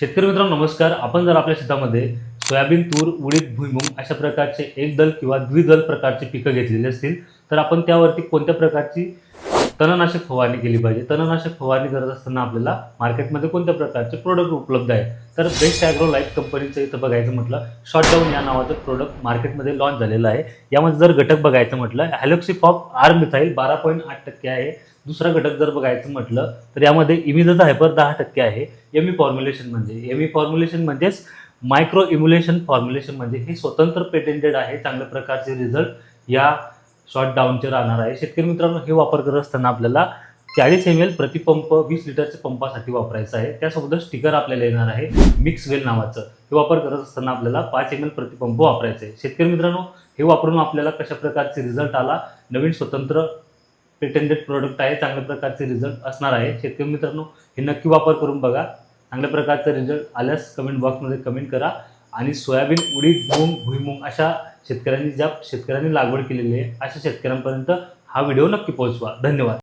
शेतकरी मित्रांनो नमस्कार. आपण जर आपल्या शेतामध्ये सोयाबीन तूर उडीद भुईमूग अशा प्रकारचे एकदल किंवा द्विदल प्रकारचे पिकं घेतलेली असतील तर आपण त्यावरती कोणत्या प्रकारची तणनाशक फवारणी केली पाहिजे. तणनाशक फवारणी करत असताना आपल्याला मार्केटमध्ये कोणत्या प्रकारचे प्रोडक्ट उपलब्ध आहेत? तर बेस्ट ॲग्रो लाईफ कंपनीचं इथं बघायचं म्हटलं शॉटडाऊन डाऊन या नावाचं प्रोडक्ट मार्केटमध्ये लॉन्च झालेलं आहे. यामध्ये जर घटक बघायचं म्हटलं हॅलोक्सिफॉप आर मिथाईल बारा पॉईंट आठ टक्के आहे. दुसरा घटक जर बघायचं म्हटलं तर यामध्ये इमिजचा हायपर दहा टक्के आहे. एम ई फॉर्म्युलेशन म्हणजे एम ई फॉर्म्युलेशन म्हणजेच मायक्रो इम्युलेशन फॉर्म्युलेशन म्हणजे हे स्वतंत्र पेटेंटेड आहे चांगल्या प्रकारचे रिझल्ट या शॉर्ट डाऊनचे राहणार आहे. शेतकरी मित्रांनो हे वापर करत असताना आपल्याला चाळीस एम एल प्रतिपंप वीस लिटरच्या पंपासाठी वापरायचं आहे. त्यासोबतच स्टिकर आपल्याला येणार आहे मिक्स वेल नावाचं. हे वापर करत असताना आपल्याला पाच एम एल प्रतिपंप वापरायचं आहे. शेतकरी मित्रांनो हे वापरून आपल्याला कशा प्रकारचे रिझल्ट आला? नवीन स्वतंत्र पेटेंडेड प्रोडक्ट आहे. चांगल्या प्रकारचे रिझल्ट असणार आहे. शेतकरी मित्रांनो हे नक्की वापर करून बघा. चांगल्या प्रकारचा रिझल्ट आल्यास कमेंट बॉक्समध्ये कमेंट करा. आणि सोयाबीन उडीद मूग भुईमूग अशा शेतकऱ्यांनी ज्या शेतकऱ्यांनी लागवड केलेली आहे अशा शेतकऱ्यांपर्यंत हा व्हिडिओ नक्की पोहोचवा. धन्यवाद.